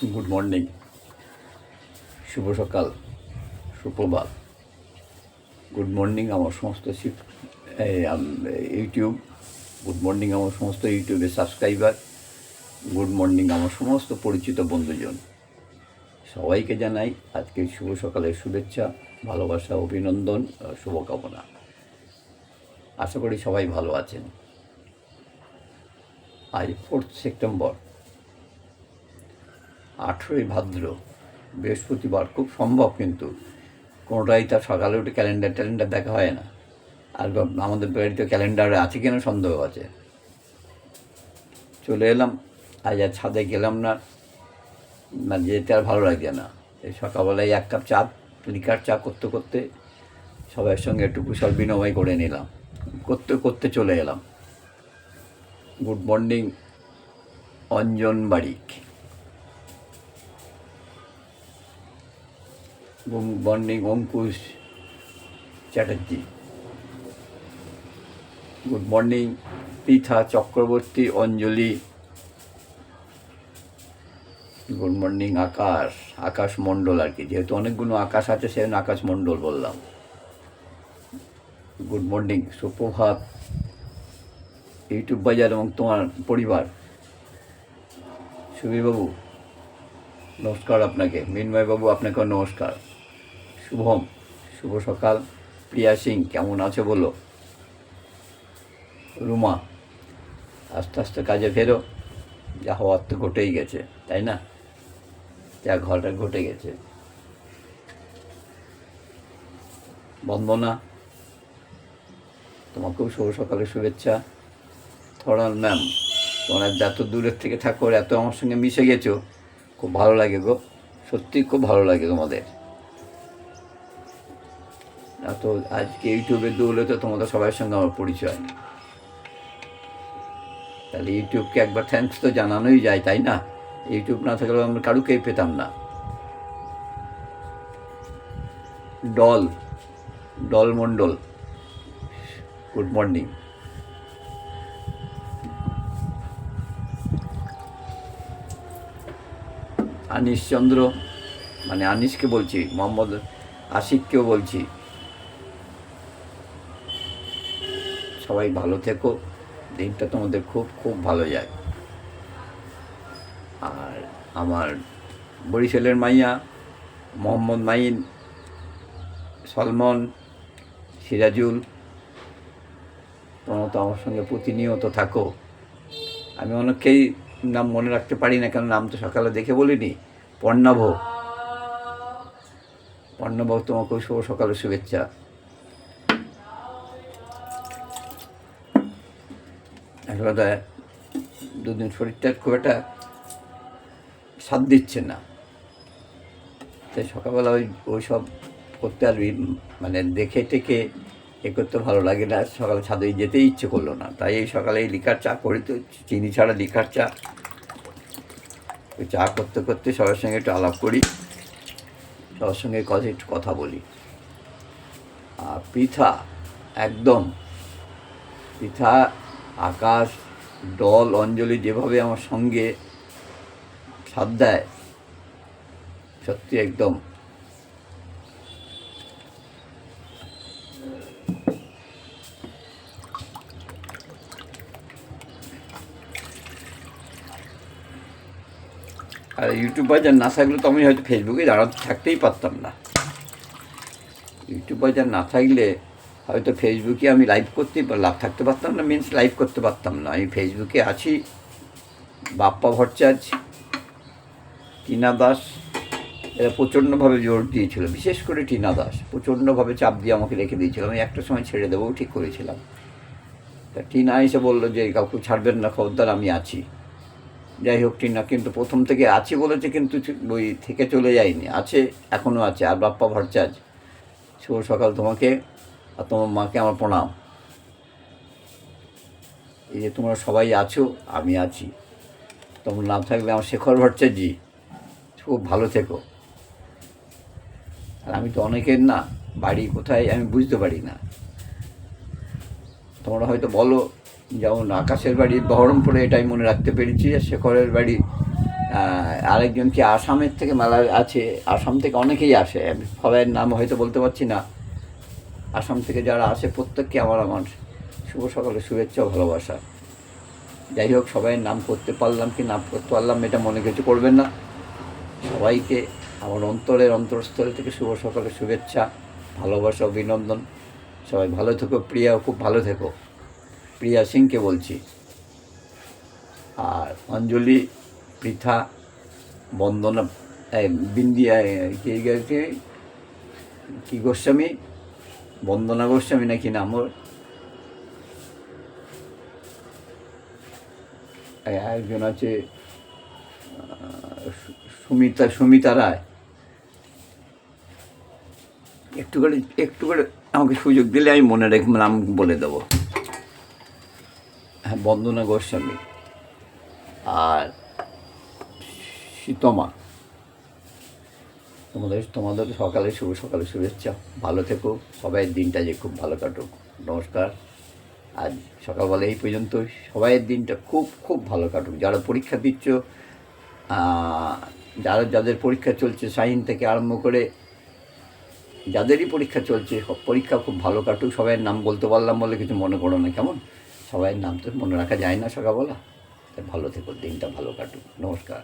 Good morning শুভ সকাল, সুপ্রভাত। Good morning আমার সমস্ত ইউটিউব গুড মর্নিং আমার সমস্ত ইউটিউবে সাবস্ক্রাইবার গুড মর্নিং আমার সমস্ত পরিচিত বন্ধুজন। সবাইকে জানাই আজকে শুভ সকালের শুভেচ্ছা, ভালোবাসা, অভিনন্দন শুভকামনা। আশা করি সবাই ভালো আছেন। আজ ফোর্থ সেপ্টেম্বর আঠেরোই ভাদ্র, বৃহস্পতিবার, খুব সম্ভব কিন্তু। কোনোটাই তার সকালে উঠে ক্যালেন্ডার ট্যালেন্ডার দেখা হয় না। আর আমাদের বাড়িতে ক্যালেন্ডারে আছে কিনা সন্দেহ আছে। চলে এলাম, আজ আর ছাদে গেলাম না। না, যেতে আর ভালো লাগছে না। এই সকালবেলায় এক কাপ চা, লিকার চা করতে করতে সবার সঙ্গে একটু কুশল বিনিময় করে নিলাম। করতে করতে চলে এলাম। Good morning, Anjan Barik. Morning Ankush Chatterjee. Good morning, Pritha Chakraborty, Anjali. Good morning, Akash Akash Mondal আর কি। যেহেতু অনেকগুলো আকাশ আছে, সেজন্য আকাশ মণ্ডল বললাম। গুড মর্নিং, সুপ্রভাত, ইউটিউব বাজার এবং তোমার পরিবার। সুবীরবাবু, নমস্কার আপনাকে। মিনময়বাবু, আপনাকেও নমস্কার। শুভম, শুভ সকাল। প্রিয়া সিং, কেমন আছো বলো? রুমা, আস্তে আস্তে কাজে ফেরো। যা হওয়ার তো ঘটেই গেছে, তাই না? যা ঘরটা ঘটে গেছে। বন্দনা, তোমাকেও শুভ সকালের শুভেচ্ছা। থরাল ম্যাম, তোমরা এত দূরের থেকে আর এত আমার সঙ্গে মিশে গেছো। খুব ভালো লাগে গো সত্যি খুব ভালো লাগে তোমাদের। এত আজকে ইউটিউবে দৌলে তো তোমাদের সবার সঙ্গে আমার পরিচয়। তাহলে ইউটিউবকে একবার থ্যাঙ্কস তো জানানোই যায়, তাই না? ইউটিউব না থাকলেও আমরা কারুকেই পেতাম না। ডল ডল মণ্ডল গুড মর্নিং আনিস চন্দ্র মানে আনিশকে বলছি, মোহাম্মদ আশিককেও বলছি। সবাই ভালো থেকো। দিনটা তোমাদের খুব খুব ভালো যায়। আর আমার বরিশালের মাইয়া, মোহাম্মদ মাইন, সলমন, সিরাজুল, তোমরা তো আমার সঙ্গে প্রতিনিয়ত থাকো। আমি অনেককেই নাম মনে রাখতে পারি না, কেন নাম তো সকালে দেখে বলিনি। পর্ণাভ। পর্ণাভ, তোমাকেও শুভ সকালের শুভেচ্ছা। আসলে দুদিন শরীরটা খুব একটা সাথ দিচ্ছে না। তাই সকালবেলা ওই ওই সব করতে আর মানে দেখে টেকে এ করতে ভালো লাগে না, সকালে ছাদে যেতেই ইচ্ছে করল না। তাই এই সকালে এই লিকার চা করি তো, চিনি ছাড়া লিকার চা। ওই চা করতে করতে সবার সঙ্গে একটু আলাপ করি, সবার সঙ্গে কথা, একটু কথা বলি। আর পৃথা একদম। পৃথা আকাশ ডল অঞ্জলি যেভাবে আমার সঙ্গে সাথ দেয়, সত্যি একদম। আর ইউটিউব বাজার না থাকলে তো আমি হয়তো ফেসবুকে দাঁড়াতে থাকতেই পারতাম না। ইউটিউব বাজার না থাকলে হয়তো ফেসবুকে আমি লাইভ করতে লাভ থাকতে পারতাম না মিনস লাইভ করতে পারতাম না। আমি ফেসবুকে আছি, বাপ্পা ভট্টাচার্য, টিনা দাস, এরা প্রচণ্ডভাবে জোর দিয়েছিল, বিশেষ করে টিনা দাস। প্রচণ্ডভাবে চাপ দিয়ে আমাকে রেখে দিয়েছিল। আমি একটা সময় ছেড়ে দেবও ঠিক করেছিলাম। তা টিনা এসে বলল যে, কাউকে ছাড়বেন না, খবরদার, আমি আছি। যাই হোক, টিনা কিন্তু প্রথম থেকে আছি বলেছে, কিন্তু ওই থেকে চলে যায়নি। আছে এখনও আছে। আর বাপ্পা ভট্টাচার্য, শুভ সকাল তোমাকে। আর তোমার মাকে আমার প্রণাম। এই যে তোমরা সবাই আছো, আমি আছি। তোমার নাম থাকলে আমার শেখর ভট্টাচার্যি। খুব ভালো থেকো। আর আমি তো অনেকের না, বাড়ি কোথায় আমি বুঝতে পারি না। তোমরা হয়তো বলো, যেমন আকাশের বাড়ি বহরমপুরে এটাই মনে রাখতে পেরেছি, আর শেখরের বাড়ি আরেকজন কি আসামের থেকে মেলা আছে? আসাম থেকে অনেকেই আসে। আমি সবাই নাম হয়তো বলতে পারছি না। আসাম থেকে যারা আসে, প্রত্যেককে আমার আমার শুভ সকালে শুভেচ্ছা ভালোবাসা। যাই হোক, সবাই নাম করতে পারলাম কি নাম করতে পারলাম, এটা মনে কিছু করবেন না। সবাইকে আমার অন্তরের অন্তরস্থল থেকে শুভ সকালে শুভেচ্ছা, ভালোবাসা, অভিনন্দন। সবাই ভালো থেকো, প্রিয়া, খুব ভালো থেকো। প্রিয়া সিংকে বলছি। আর অঞ্জলি, পৃথা, বন্দনা বিন্দিয়া কি? কি গোস্বামী? বন্দনা গোস্বামী নাকি নাম ওর একজন আছে সুমিতা সুমিতা রায় একটু করে একটু করে আমাকে সুযোগ দিলে আমি মনে রেখে নাম বলে দেবো হ্যাঁ বন্দনা গোস্বামী আর শীতমা তোমাদের তোমাদের সকালে শুভ সকালে শুভেচ্ছা। ভালো থেকো, সবাই দিনটা যে খুব ভালো কাটুক। নমস্কার। আজ সকালবেলা এই পর্যন্ত সবাইয়ের দিনটা খুব খুব ভালো কাটুক। যারা পরীক্ষা দিচ্ছ যারা, যাদের পরীক্ষা চলছে, সাইন থেকে আরম্ভ করে যাদেরই পরীক্ষা চলছে পরীক্ষা খুব ভালো কাটুক। সবাইয়ের নাম বলতে পারলাম বলে কিছু মনে করো না, কেমন? সবাইয়ের নাম তো মনে রাখা যায় না সকালবেলা। ভালো থেকো, দিনটা ভালো কাটুক। নমস্কার।